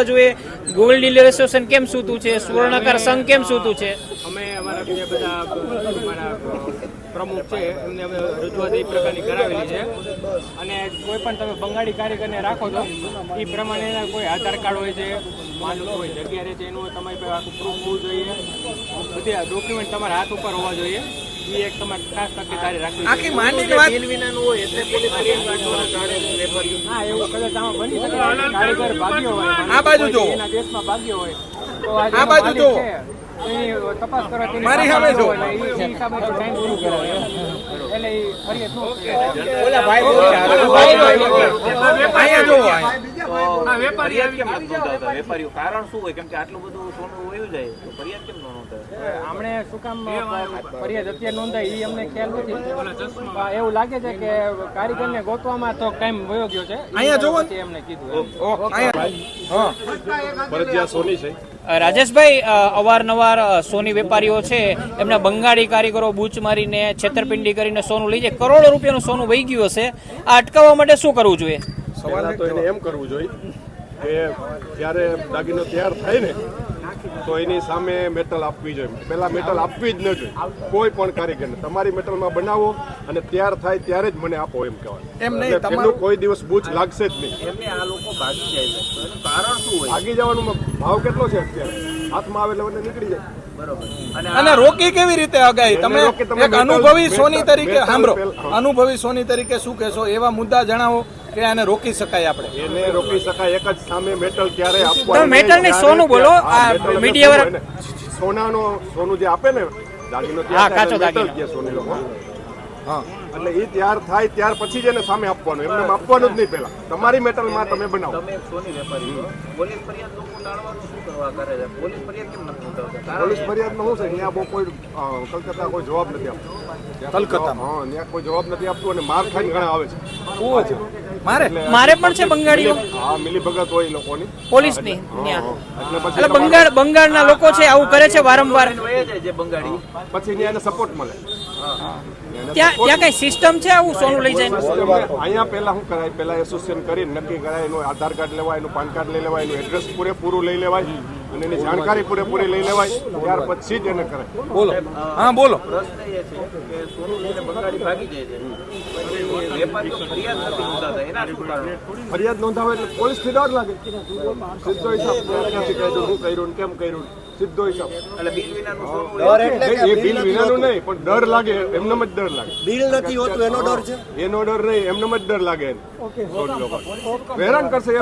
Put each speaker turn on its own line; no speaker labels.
પૂછવા જોઈએ. Gold dealer association કેમ સૂતું છે? સુવર્ણકાર સંઘ કેમ સૂતું છે?
અમે અમારા બીજા બધા અમારા પ્રમુખ છે એમને અમે રજૂઆત એ પ્રકારની કરાવેલી છે. અને કોઈ પણ તમે બંગાળી કારીગરને રાખો છો એ પ્રમાણે એના કોઈ આધાર કાર્ડ હોય છે માનો કે કોઈ જગ્યા રહે છે એનું તમારી પાસે આખું પ્રૂફ હોવું જોઈએ. બધી ડોક્યુમેન્ટ તમારા હાથ ઉપર હોવા જોઈએ. એ એક તમારે ખાસ તકેદારી રાખવી
આખી માંડીને વાત
હા એવું કદાચ આમાં બની શકે કારીગર ભાગ્યો હોય.
આ બાજુ જુઓ.
દેશમાં ભાગ્યો હોય તો આજે
આ બાજુ
એની તપાસ કરો
મારી સામે
જો. એટલે એ હિસાબે તો ટાઈમ પૂરું કરાવે એમ. એટલે એ ફરિયાદ ન કરે.
અહીંયા જુઓ અહીંયા.
ફરિયાદ કેમ નથી નોંધાવતા વેપારીઓ કારણ શું હોય? કેમ કે આટલું બધું સોનું વયું જાય તો ફરિયાદ કેમ ન નોંધાવે
શું કામ ફરિયાદ અત્યારે નોંધાય એ અમને ખ્યાલ નથી. એવું લાગે છે કે કારીગરને ગોતવામાં તો ટાઈમ વયો ગયો છે.
અહીંયા જુઓ
એમને કીધું એમ.
ઓ, અહીંયા. હા.
ફરજિયાત સોની છે.
રાજેશભાઈ અવારનવાર સોની વેપારીઓ છે. એમના બંગાળી કારીગરો બૂચ મારીને છેતરપિંડી કરીને સોનું લઈ જાય. કરોડો રૂપિયાનું સોનું વહી ગયું હશે. આ અટકાવવા માટે શું કરવું જોઈએ?
પહેલા તો એને એમ કરવું જોઈએ કે જ્યારે દાગીનો તૈયાર થાય ને તો એની સામે મેટલ આપવી જોઈએ. પહેલા મેટલ આપવી જ ન જોઈએ. કોઈ પણ કારીગરને. તમારી મેટલમાં બનાવો અને તૈયાર થાય ત્યારે જ મને આપો એમ કહેવાય
એમ નહીં, તમારું-
કોઈ દિવસ બૂચ લાગશે જ નહીં.
એમને આ લોકો ભાગી જાય છે. કારણ શું હોય?
ભાગી જવાનો ભાવ કેટલો છે અત્યારે? હાથમાં આવે એટલે મને નીકળી જાય.
બરોબર. અને
અને રોકી કેવી રીતે અગાઈ તમે એક અનુભવી સોની તરીકે સાંભળો. અનુભવી સોની તરીકે શું કહેશો? એવા મુદ્દા જણાવો કે આને રોકી શકાય આપણે?
એને રોકી શકાય એક જ સામે મેટલ ક્યારે
આપવા
આપવાનું
metal
નહીં,
સોનું બોલો. આ
સોનું
વાળા-
સોનાનો સોનું જે આપે ને દાગીનો
હા,
ત્યાં
કાચો દાગીનો.
સોની લોકો
હા.
એટલે એ તૈયાર થાય ત્યાર પછી જ એને સામે આપવાનું એમને આપવાનું જ નહીં પહેલા. તમારી મેટલમાં તમે બનાવો.
તમે સોની વેપારી પોલીસ ફરિયાદ લોકો ટાળવાનું શું કરવા કરે છે? પોલીસ ફરિયાદ કેમ નથી નોંધાવતા
પોલીસ ફરિયાદમાં શું છે? ત્યાં બહુ કોઈ કલકત્તા કોઈ જવાબ નથી આપતું. કલકત્તા
કલકત્તામાં?
હા ત્યાં કોઈ જવાબ નથી આપતું અને માર ખાઈને ઘણા આવે છે?
મારે
મારે પણ છે બંગાળીઓ.
હા મિલી હોય લોકોની.
પોલીસની
એટલે
બંગાળ બંગાળના લોકો છે આવું કરે છે વારંવાર.
જે બંગાળી.
પછી ત્યાં એને સપોર્ટ મળે.
ત્યાં ત્યાં કઈ સિસ્ટમ છે આવું? સોનું લઈ જાય?
અહીંયા પહેલા શું કરાય? પહેલા એસોસિએશન કરી નક્કી કરાય એનું આધાર કાર્ડ લેવાય એનું પાન કાર્ડ લઈ લેવાય એનું એડ્રેસ પૂરેપૂરું લઈ લેવાય. અને એની જાણકારી પૂરેપૂરી લઈ લેવાય ત્યાર પછી જ એને કરાય
બોલો. હા બોલો.
પ્રશ્ન એ છે કે સોનું લઈને બંગાળી ભાગી જાય છે. ફરિયાદ નથી
નોંધાવે એટલે પોલીસથી ડર લાગે. સીધો હિસાબ. ક્યાંથી કર્યું શું કર્યું ને કેમ કર્યું સીધો હિસાબ.
એટલે બિલ વિનાનું
એ બિલ વિનાનું નહીં પણ ડર લાગે એમને જ ડર લાગે.
બિલ નથી હોતું એનો ડર છે?
એનો ડર નહીં એમને જ ડર લાગે. હેરાન કરશે